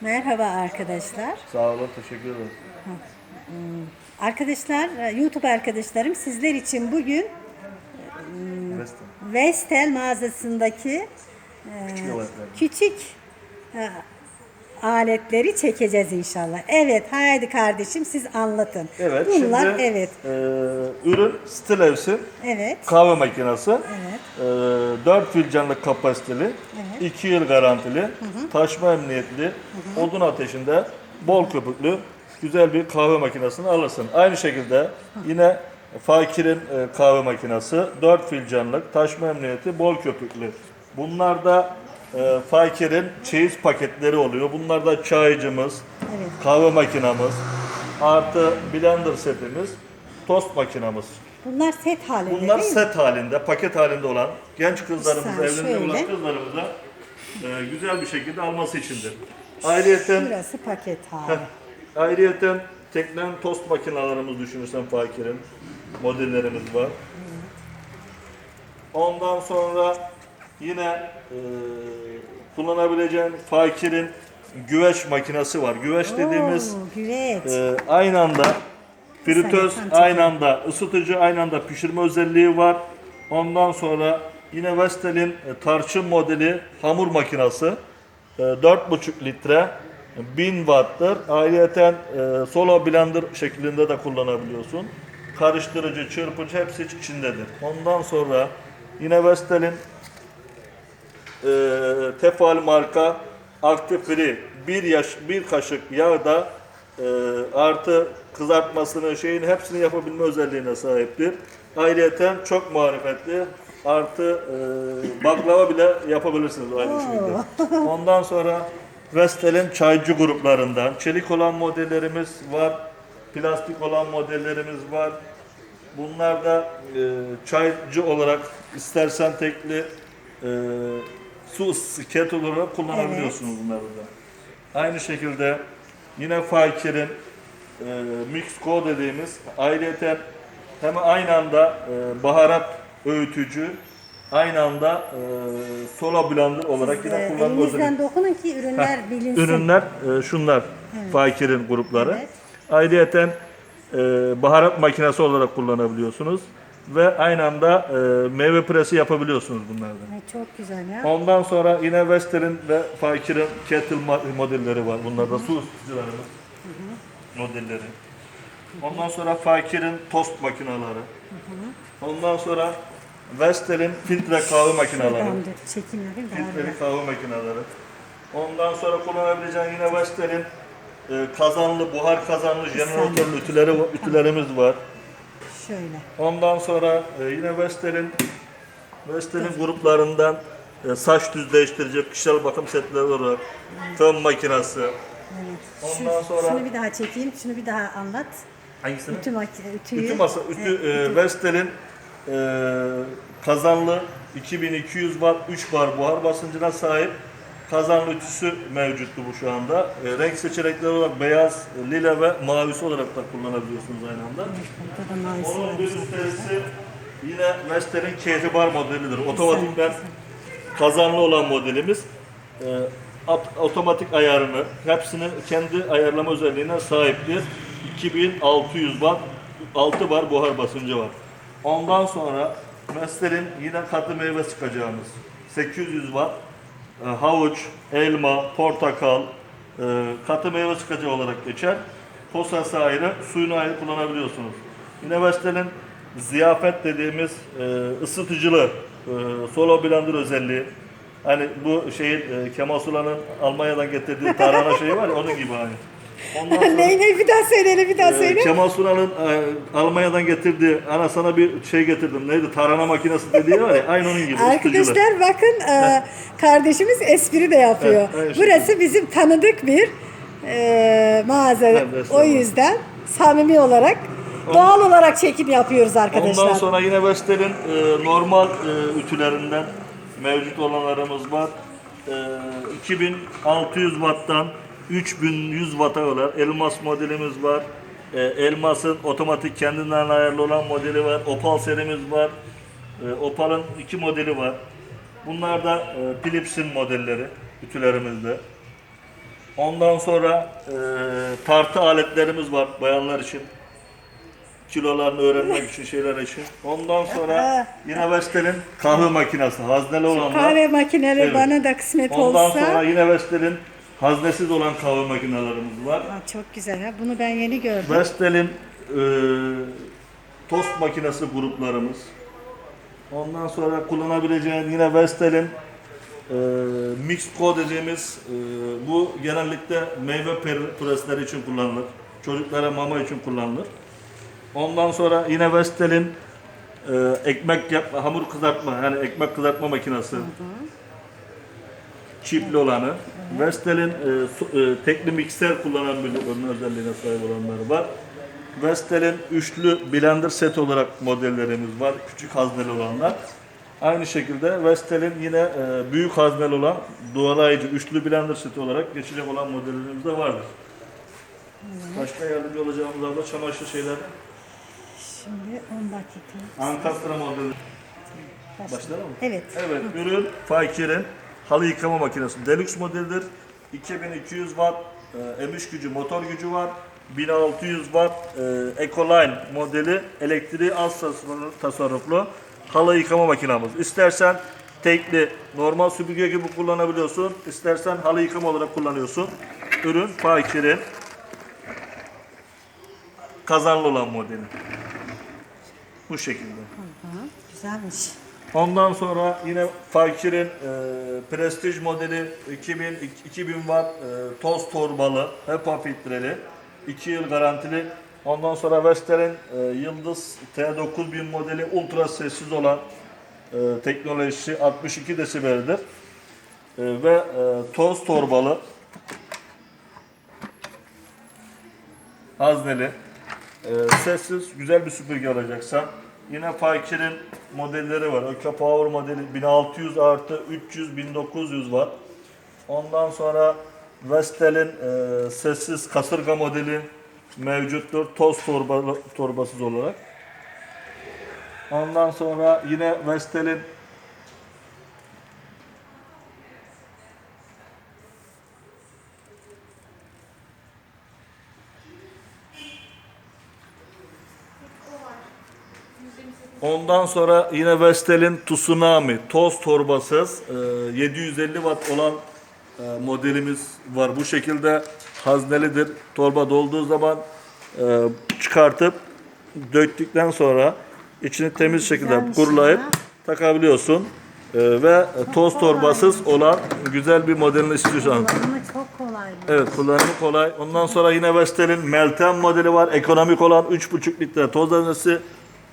Merhaba arkadaşlar. Sağ olun, teşekkür ederim. Arkadaşlar, e, YouTube arkadaşlarım sizler için bugün Vestel. Vestel mağazasındaki Küçük aletler. küçük e, aletleri çekeceğiz inşallah. Evet, haydi kardeşim siz anlatın. Evet, Bunlar şimdi evet. e, ürün Stilevs'in Evet. kahve makinesi. Evet. E, 4 filcanlık kapasiteli, 2 yıl garantili, taşma emniyetli, odun ateşinde, bol köpüklü, güzel bir kahve makinesini alırsın. Aynı şekilde yine Fakir'in e, kahve makinesi, 4 filcanlık, taşma emniyeti, bol köpüklü. Bunlar da e, Fakir'in çeyiz paketleri oluyor. Bunlar da çaycımız, Evet. kahve makinamız, artı blender setimiz, tost makinamız. Bunlar set halinde Bunlar değil mi? set halinde, paket halinde olan genç kızlarımız, şöyle. olan kızlarımıza e, güzel bir şekilde alması içindir. Ayrıyeten, Burası paket hali. ayrıyeten teknen tost makinalarımız düşünürsen Fakir'in modellerimiz var. Ondan sonra yine e, kullanabileceğin Fakir'in güveç makinesi var. Güveç dediğimiz Oo, güveç. ee, aynı anda fritöz, aynı anda ısıtıcı, aynı anda pişirme özelliği var. Ondan sonra yine Vestel'in e, tarçın modeli hamur makinesi. E, 4,5 litre 1000 watt'tır. Ayrıyeten e, solo blender şeklinde de kullanabiliyorsun. Karıştırıcı, çırpıcı hepsi içindedir. Ondan sonra yine Vestel'in e, Tefal marka Active Free bir yaş bir kaşık yağda e, artı kızartmasını şeyin hepsini yapabilme özelliğine sahiptir. Ayrıyeten çok marifetli artı e, baklava bile yapabilirsiniz aynı şekilde. Ondan sonra Vestel'in çaycı gruplarından çelik olan modellerimiz var. Plastik olan modellerimiz var. Bunlar da e, çaycı olarak istersen tekli e, su ısısı kettle olarak kullanabiliyorsunuz bunları da. Aynı şekilde yine Fakir'in e, Mix Co dediğimiz ayrıyeten hem aynı anda e, baharat öğütücü aynı anda e, solo blender olarak yine Ee, kullanma özelliği. elinizden dokunun ki ürünler bilinsin. Ürünler e, şunlar. Fakir'in grupları. Evet. Ayrıyeten e, baharat makinesi olarak kullanabiliyorsunuz ve aynı anda e, meyve püresi yapabiliyorsunuz bunlardan. Ay, çok güzel ya. Ondan sonra yine Wester'in ve Fakir'in kettle modelleri var. Bunlar da su ısıtıcılarımız modelleri. Ondan sonra Fakir'in tost makineleri. Ondan sonra Wester'in filtre kahve makineleri. Şuradan dur, çekim yapayım daha Filtreli rahat. kahve makineleri. Ondan sonra kullanabileceğin yine Vestel'in e, kazanlı, buhar kazanlı jeneratör ütüleri, ütülerimiz var. Şöyle. Ondan sonra e, yine Vestel'in Vestel'in gruplarından e, saç düzleştirici kişisel bakım setleri olarak fön makinesi. Evet. Şu- Ondan sonra- Şunu bir daha çekeyim, şunu bir daha anlat. Hangisini? Ütü makine, ütüyü. Ütü masa, ütü, e, Vestel'in e, kazanlı 2200 watt 3 bar buhar basıncına sahip kazanlı ütüsü mevcuttu bu şu anda. E, renk seçenekleri olarak beyaz, lila ve mavisi olarak da kullanabiliyorsunuz aynı anda. Burada da mavisi Onun var. bir üstesi yine Vestel'in kehribar modelidir. Otomatikten kazanlı olan modelimiz. E, at- otomatik ayarını, hepsini kendi ayarlama özelliğine sahiptir. 2600 watt, 6 bar buhar basıncı var. Ondan sonra Vestel'in yine katı meyve sıkacağımız 800 watt e, havuç, elma, portakal, e, katı meyve sıkacı olarak geçer. Posası ayrı, suyunu ayrı kullanabiliyorsunuz. Yine Vestel'in ziyafet dediğimiz e, ısıtıcılı, e, solo blender özelliği. Hani bu şeyin e, Kemal Sunal'ın Almanya'dan getirdiği tarhana şeyi var ya onun gibi hani. Ondan sonra, Ney ney bir daha söyle, bir daha e, söyle. Kemal Sunal'ın e, Almanya'dan getirdiği, ana sana bir şey getirdim neydi tarhana makinesi dediği var ya aynı onun gibi. Arkadaşlar bakın e, kardeşimiz espri de yapıyor. Evet. Burası bizim tanıdık bir e, mağaza. Evet, o yüzden samimi olarak doğal olarak çekim yapıyoruz arkadaşlar. Ondan sonra yine Vestel'in e, normal e, ütülerinden mevcut olanlarımız var. E, 2600 watt'tan 3100 watt'a kadar elmas modelimiz var. E, elmasın otomatik kendinden ayarlı olan modeli var. Opal serimiz var. E, Opal'ın iki modeli var. Bunlar da e, Philips'in modelleri. ütülerimizde. Ondan sonra e, tartı aletlerimiz var bayanlar için. Kilolarını öğrenmek için şeyler için. Ondan sonra yine Vestel'in kahve makinesi hazneli olanlar. Kahve makineleri Evet. bana da kısmet Ondan olsa. sonra yine Vestel'in haznesiz olan kahve makinelerimiz var. Aa, çok güzel ha. Bunu ben yeni gördüm. Vestel'in e, tost makinesi gruplarımız. Ondan sonra kullanabileceğin yine Vestel'in e, mix co dediğimiz e, bu genellikle meyve presleri için kullanılır. Çocuklara mama için kullanılır. Ondan sonra yine Vestel'in e, ekmek yapma, hamur kızartma yani ekmek kızartma makinesi. Çipli olanı. Vestel'in e, su- e, tekli mikser kullanan bir özelliğine sahip olanları var. Vestel'in üçlü blender set olarak modellerimiz var. Küçük hazneli olanlar. Aynı şekilde Vestel'in yine e, büyük hazneli olan dualayıcı üçlü blender seti olarak geçecek olan modellerimiz de vardır. Başka yardımcı olacağımız abla çamaşır şeyler. Şimdi 10 dakika. Ankastra modeli. Başla. Başlayalım mı? Evet. Evet, ürün Fakir'in halı yıkama makinesi. Deluxe modelidir. 2200 watt e, emiş gücü, motor gücü var. 1600 watt e, Ecoline modeli elektriği az tasarruflu- halı yıkama makinamız. İstersen tekli normal süpürge gibi kullanabiliyorsun. İstersen halı yıkama olarak kullanıyorsun. Ürün Fakir'in kazanlı olan modeli. Bu şekilde. Hı, güzelmiş. Ondan sonra yine Fakir'in e, Prestige modeli 2000 2000 watt e, toz torbalı, HEPA filtreli, 2 yıl garantili. Ondan sonra Vestel'in e, Yıldız T9000 modeli ultra sessiz olan e, teknolojisi 62 desibeldir. E, ve e, toz torbalı hazneli e, sessiz güzel bir süpürge alacaksan yine Fakir'in modelleri var. Öka Power modeli 1600 artı 300 1900 watt. Ondan sonra Vestel'in e, sessiz kasırga modeli mevcuttur. Toz torbalı, torbasız olarak. Ondan sonra yine Vestel'in Ondan sonra yine Vestel'in Tsunami toz torbasız e, 750 watt olan e, modelimiz var. Bu şekilde haznelidir. Torba dolduğu zaman e, çıkartıp döktükten sonra içini temiz şekilde Güzelmiş kurulayıp ya. takabiliyorsun. E, ve toz torbasız olan güzel bir modelini istiyorsan. Kullanımı çok kolay. bu. Evet kullanımı kolay. Ondan sonra yine Vestel'in Meltem modeli var. Ekonomik olan 3,5 litre toz haznesi.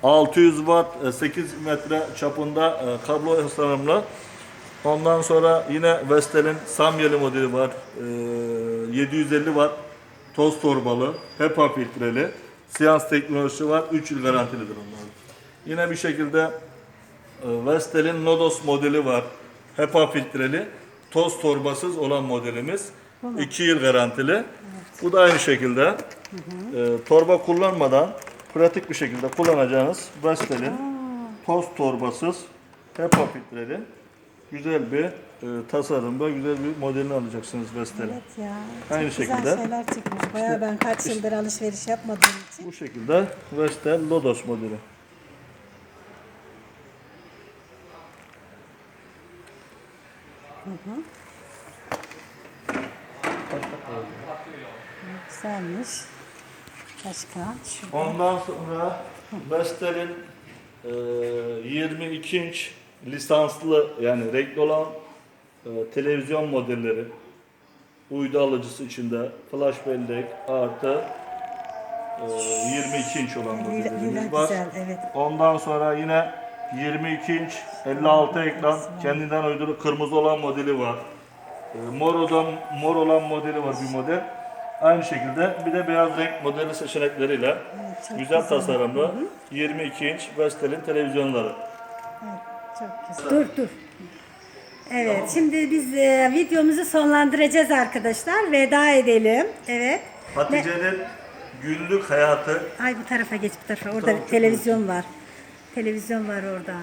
600 watt e, 8 metre çapında e, kablo tasarımlı. Ondan sonra yine Vestel'in Samyeli modeli var. E, 750 watt toz torbalı, HEPA filtreli. Siyans teknolojisi var. 3 yıl garantilidir onlar. Yine bir şekilde e, Vestel'in Nodos modeli var. HEPA filtreli, toz torbasız olan modelimiz. 2 yıl garantili. Bu da aynı şekilde e, torba kullanmadan pratik bir şekilde kullanacağınız Vestel'in toz torbasız HEPA filtreli güzel bir e, tasarımda güzel bir modelini alacaksınız Vestel'in. Evet ya. Aynı çok güzel şekilde. şeyler çıkmış. Bayağı ben kaç yıldır alışveriş yapmadığım için. Bu şekilde Vestel Lodos modeli. Güzelmiş. Başka? Şurada. Ondan sonra Vestel'in e, 22 inç lisanslı yani renkli olan e, televizyon modelleri uydu alıcısı içinde flash bellek artı e, 22 inç olan modellerimiz var. güzel. Evet. Ondan sonra yine 22 inç 56 ekran kendinden uyduru kırmızı olan modeli var. E, Mor olan, mor olan modeli var bir model. Aynı şekilde bir de beyaz renk modeli seçenekleriyle çok güzel güzel. tasarımlı 22 inç Vestel'in televizyonları. Çok güzel. Dur dur. Evet şimdi biz e, videomuzu sonlandıracağız arkadaşlar. Veda edelim. Evet. Hatice'nin günlük hayatı Ay bu tarafa geç bu tarafa. Orada Tamam, bir televizyon var. Televizyon var orada.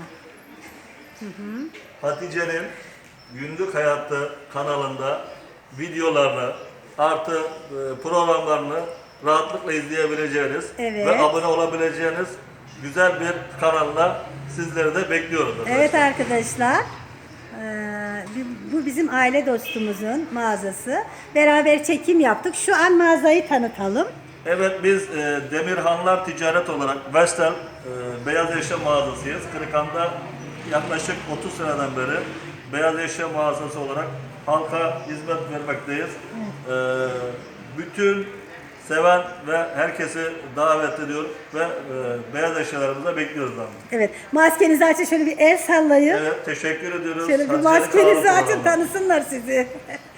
Hatice'nin Günlük Hayatı kanalında videolarını artı e, programlarını rahatlıkla izleyebileceğiniz Evet. ve abone olabileceğiniz güzel bir kanalla sizleri de bekliyoruz. Evet arkadaşlar. eee, bu bizim aile dostumuzun mağazası. Beraber çekim yaptık. Şu an mağazayı tanıtalım. Evet biz e, Demirhanlar Ticaret olarak Vestel e, Beyaz Eşya mağazasıyız. Kırıkhan'da yaklaşık 30 seneden beri Beyaz Eşya mağazası olarak halka hizmet vermekteyiz. E, bütün seven ve herkesi davet ediyor ve e, beyaz eşyalarımıza bekliyoruz abi. Evet. Maskenizi açın şöyle bir el sallayın. Evet teşekkür ediyoruz. Şöyle bir Hatice'nin maskenizi açın tanısınlar sizi.